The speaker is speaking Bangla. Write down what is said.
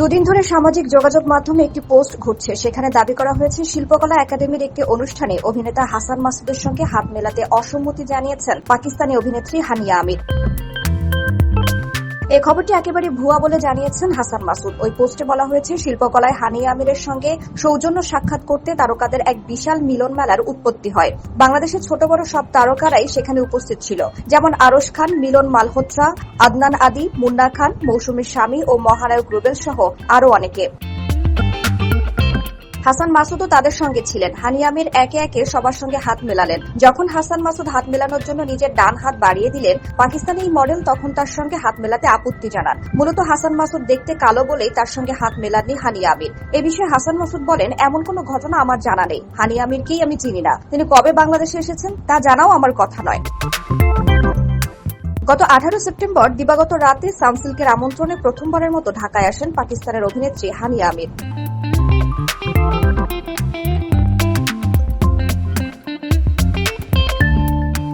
দুদিন ধরে সামাজিক যোগাযোগ মাধ্যমে একটি পোস্ট ঘুরছে। সেখানে দাবি করা হয়েছে, শিল্পকলা একাডেমির একটি অনুষ্ঠানে অভিনেতা হাসান মাসুদের সঙ্গে হাত মেলাতে অসম্মতি জানিয়েছেন পাকিস্তানি অভিনেত্রী হানিয়া আমির। এই খবরটি একেবারে ভুয়া বলে জানিয়েছেন হাসান মাসুদ। ওই পোস্টে বলা হয়েছে, শিল্পকলায় হানি আমিরের সঙ্গে সৌজন্য সাক্ষাৎ করতে তারকাদের এক বিশাল মিলন মেলার উৎপত্তি হয়। বাংলাদেশের ছোট বড় সব তারকারাই সেখানে উপস্থিত ছিল। যেমন আরশ খান, মিলন মালহোত্রা, আদনান আদি, মুন্না খান মৌসুমীর স্বামী ও মহানায়ক রুবেল সহ আরও অনেকে। হাসান মাসুদও তাদের সঙ্গে ছিলেন। হানিয়ামির একে একে সবার সঙ্গে হাত মেলালেন। যখন হাসান মাসুদ হাত মেলানোর জন্য নিজের ডান হাত বাড়িয়ে দিলেন, পাকিস্তানি এই মডেল তখন তার সঙ্গে হাত মেলাতে আপত্তি জানান। মূলত হাসান মাসুদ দেখতে কালো বলেই তার সঙ্গে হাত মেলাননি হানিয়া আমির। এ বিষয়ে হাসান মাসুদ বলেন, এমন কোনো ঘটনা আমার জানা নেই। হানিয়া আমিরকেই আমি চিনি না। তিনি কবে বাংলাদেশে এসেছেন তা জানাও আমার কথা নয়। গত আঠারো সেপ্টেম্বর দিবাগত রাতে সানসিল্কের আমন্ত্রণে প্রথমবারের মতো ঢাকায় আসেন পাকিস্তানের অভিনেত্রী হানিয়া আমির।